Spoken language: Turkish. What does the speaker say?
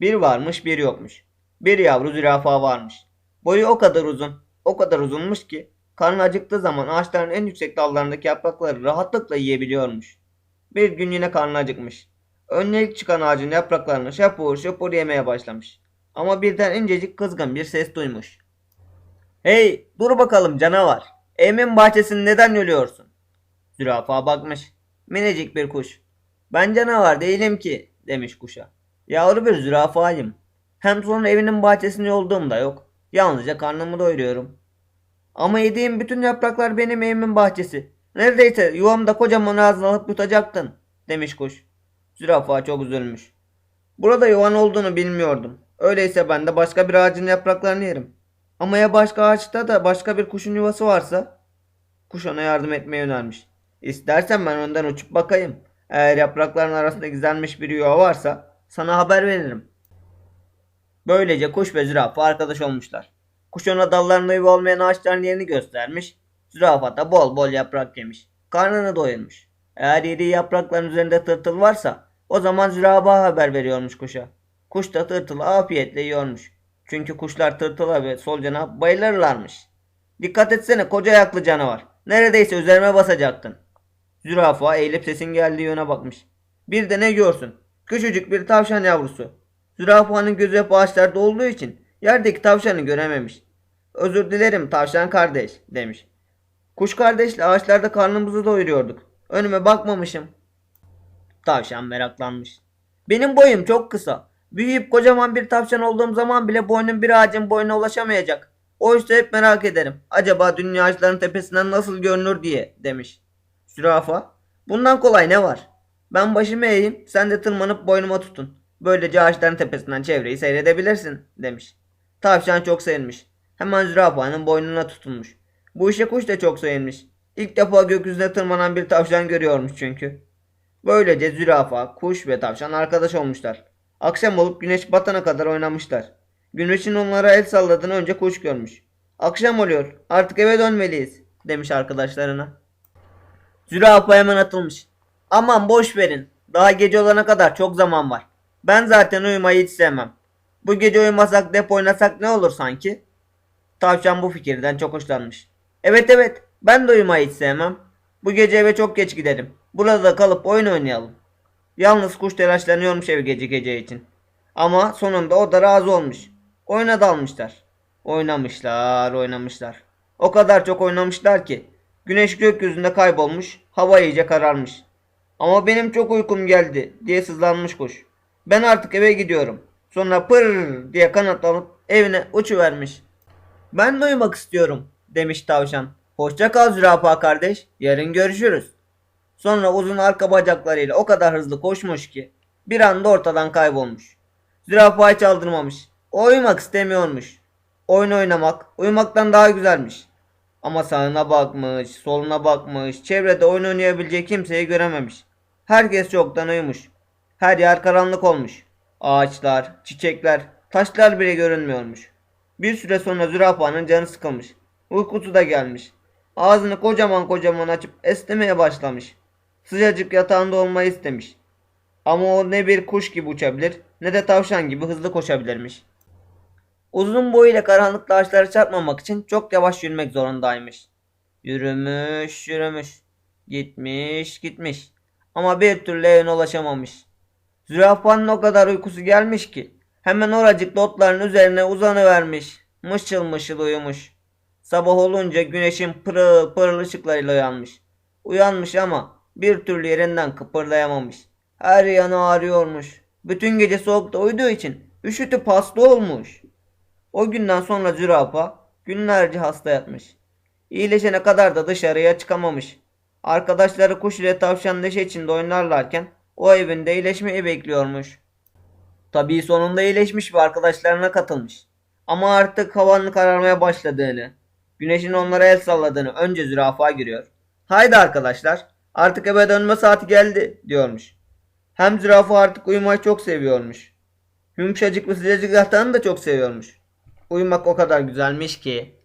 Bir varmış bir yokmuş. Bir yavru zürafa varmış. Boyu o kadar uzun, o kadar uzunmuş ki karnı acıktığı zaman ağaçların en yüksek dallarındaki yaprakları rahatlıkla yiyebiliyormuş. Bir gün yine karnı acıkmış. Önüne ilk çıkan ağacın yapraklarını şapur şapur yemeye başlamış. Ama birden incecik kızgın bir ses duymuş. Hey dur bakalım canavar. Evimin bahçesini neden yoluyorsun? Zürafa bakmış. Minicik bir kuş. Ben canavar değilim ki demiş kuşa. Yavru bir zürafayım. Hem sonra evinin bahçesini yolduğum da yok. Yalnızca karnımı doyuruyorum. Ama yediğim bütün yapraklar benim evimin bahçesi. Neredeyse yuvamda kocaman ağzını alıp yutacaktın demiş kuş. Zürafa çok üzülmüş. Burada yuvan olduğunu bilmiyordum. Öyleyse ben de başka bir ağacın yapraklarını yerim. Ama ya başka ağaçta da başka bir kuşun yuvası varsa? Kuş ona yardım etmeyi önermiş. İstersen ben önden uçup bakayım. Eğer yaprakların arasında gizlenmiş bir yuva varsa sana haber veririm. Böylece kuş ve zürafa arkadaş olmuşlar. Kuş ona dallarında yuva olmayan ağaçların yerini göstermiş. Zürafa da bol bol yaprak yemiş. Karnını doyurmuş. Eğer yediği yaprakların üzerinde tırtıl varsa o zaman zürafa haber veriyormuş kuşa. Kuş da tırtılı afiyetle yiyormuş. Çünkü kuşlar tırtıla ve solucana bayılırlarmış. Dikkat etsene koca ayaklı canavar. Neredeyse üzerime basacaktın. Zürafa eğilip sesin geldiği yöne bakmış. Bir de ne görsün? Küçücük bir tavşan yavrusu. Zürafanın gözü hep ağaçlarda olduğu için yerdeki tavşanı görememiş. Özür dilerim tavşan kardeş demiş. Kuş kardeşle ağaçlarda karnımızı doyuruyorduk. Önüme bakmamışım. Tavşan meraklanmış. Benim boyum çok kısa. Büyüyüp kocaman bir tavşan olduğum zaman bile boynum bir ağacın boyuna ulaşamayacak. Oysa hep merak ederim. Acaba dünya ağaçların tepesinden nasıl görünür diye demiş. Zürafa. Bundan kolay ne var? Ben başımı eğeyim sen de tırmanıp boynuma tutun. Böylece ağaçların tepesinden çevreyi seyredebilirsin demiş. Tavşan çok sevinmiş. Hemen zürafanın boynuna tutunmuş. Bu işe kuş da çok sevinmiş. İlk defa gökyüzüne tırmanan bir tavşan görüyormuş çünkü. Böylece zürafa, kuş ve tavşan arkadaş olmuşlar. Akşam olup güneş batana kadar oynamışlar. Güneşin onlara el salladığını önce kuş görmüş. Akşam oluyor artık eve dönmeliyiz demiş arkadaşlarına. Zürafa hemen atılmış. Aman boş verin. Daha gece olana kadar çok zaman var. Ben zaten uyumayı hiç sevmem. Bu gece uyumasak da hep oynasak ne olur sanki? Tavşan bu fikirden çok hoşlanmış. Evet evet ben de uyumayı hiç sevmem. Bu gece eve çok geç giderim. Burada kalıp oyun oynayalım. Yalnız kuş telaşlanıyormuş ev gece gece için. Ama sonunda o da razı olmuş. Oyuna dalmışlar. Oynamışlar, oynamışlar. O kadar çok oynamışlar ki güneş gökyüzünde kaybolmuş, hava iyice kararmış. Ama benim çok uykum geldi diye sızlanmış kuş. Ben artık eve gidiyorum. Sonra pır diye kanatlanıp evine uçuvermiş. Ben de uyumak istiyorum demiş tavşan. Hoşça kal zürafa kardeş. Yarın görüşürüz. Sonra uzun arka bacaklarıyla o kadar hızlı koşmuş ki bir anda ortadan kaybolmuş. Zürafa hiç aldırmamış. O uyumak istemiyormuş. Oyun oynamak uyumaktan daha güzelmiş. Ama sağına bakmış, soluna bakmış, çevrede oyun oynayabileceği kimseyi görememiş. Herkes çoktan uyumuş. Her yer karanlık olmuş. Ağaçlar, çiçekler, taşlar bile görünmüyormuş. Bir süre sonra zürafanın canı sıkılmış. Uykusu da gelmiş. Ağzını kocaman kocaman açıp esnemeye başlamış. Sıcacık yatağında olmayı istemiş. Ama o ne bir kuş gibi uçabilir ne de tavşan gibi hızlı koşabilirmiş. Uzun boyuyla karanlık ağaçlara çarpmamak için çok yavaş yürümek zorundaymış. Yürümüş yürümüş. Gitmiş gitmiş. Ama bir türlü evine ulaşamamış. Zürafanın o kadar uykusu gelmiş ki hemen oracıkta otların üzerine uzanıvermiş. Mışıl mışıl uyumuş. Sabah olunca güneşin pırıl pırıl ışıklarıyla uyanmış. Uyanmış ama bir türlü yerinden kıpırdayamamış. Her yanı ağrıyormuş. Bütün gece soğukta uyuduğu için üşütüp hasta olmuş. O günden sonra zürafa günlerce hasta yatmış. İyileşene kadar da dışarıya çıkamamış. Arkadaşları kuş ile tavşan neşe içinde oynarlarken o evinde iyileşmeyi bekliyormuş. Tabii sonunda iyileşmiş ve arkadaşlarına katılmış. Ama artık havanın kararmaya başladığını, güneşin onlara el salladığını önce zürafa görüyor. Haydi arkadaşlar artık eve dönme saati geldi diyormuş. Hem zürafa artık uyumayı çok seviyormuş. Yumuşacık ve sıcacık yatağını da çok seviyormuş. Uyumak o kadar güzelmiş ki